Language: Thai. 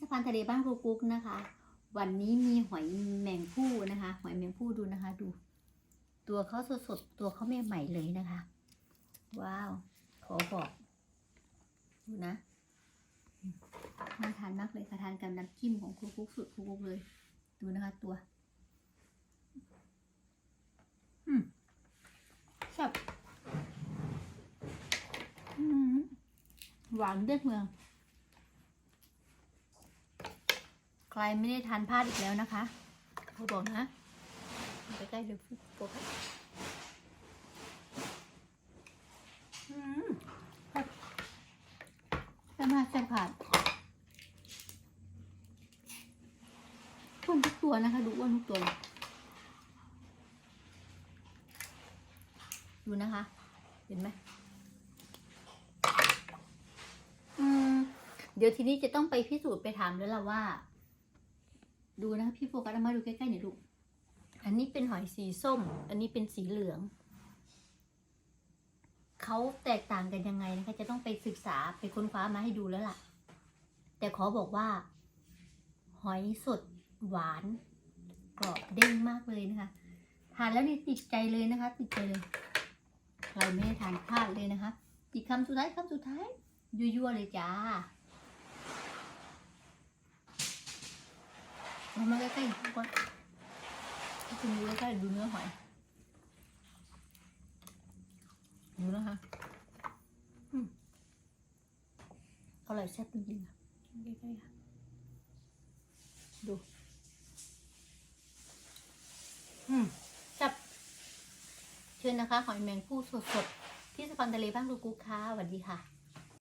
สะพานทะเลบ้านครูกุ๊กนะคะ วันนี้มีหอยแมงผู้นะคะ หอยแมงผู้ดูนะคะ ดู ตัวเขาสดๆตัวเขาใหม่ๆเลยนะคะ ว้าว ขอบอกดูนะน่าทานมากเลยค่ะทานกับน้ำจิ้มของครูกุ๊กสุดครูกุ๊กเลย ดูนะคะตัวอืมแซ่บอืมหวานเลือดเมือง ใครไม่ได้ทานพลาดอีกแล้วนะคะเขาบอกนะไปใกล้ๆเดี๋ยวโฟกัสอืมแซ่บแซ่บมากแซ่บขาดอ้วนทุกตัวนะคะ ดูอ้วนทุกตัว ดูนะคะ เห็นไหมอืมเดี๋ยวทีนี้จะต้องไปพิสูจน์ไปถามแล้วล่ะว่า ดูนะพี่โฟกัสเอามาดูใกล้ๆหน่อยลูก อันนี้เป็นหอยสีส้ม อันนี้เป็นสีเหลือง เขาแตกต่างกันยังไงนะคะ จะต้องไปศึกษาไปค้นคว้ามาให้ดูแล้วล่ะ แต่ขอบอกว่า หอยสดหวานกรอบเด้งมากเลยนะคะทานแล้วนี่ติดใจเลยนะคะ ติดใจเลยใครไม่ได้ทานพลาดเลยนะคะอีกคำสุดท้ายคำสุดท้ายยั่วๆเลยจ้า เอามาใกล้ๆทุกคนให้คุณดูใกล้ๆดูเนื้อหอย ดูนะคะอืมอร่อยแซ่บจริงๆค่ะใกล้ๆค่ะ ดู อืมแซ่บเชิญนะคะ หอยแมงผู้สดๆ ที่สะพานทะเลบ้านลูกกุ๊กค่ะสวัสดีค่ะ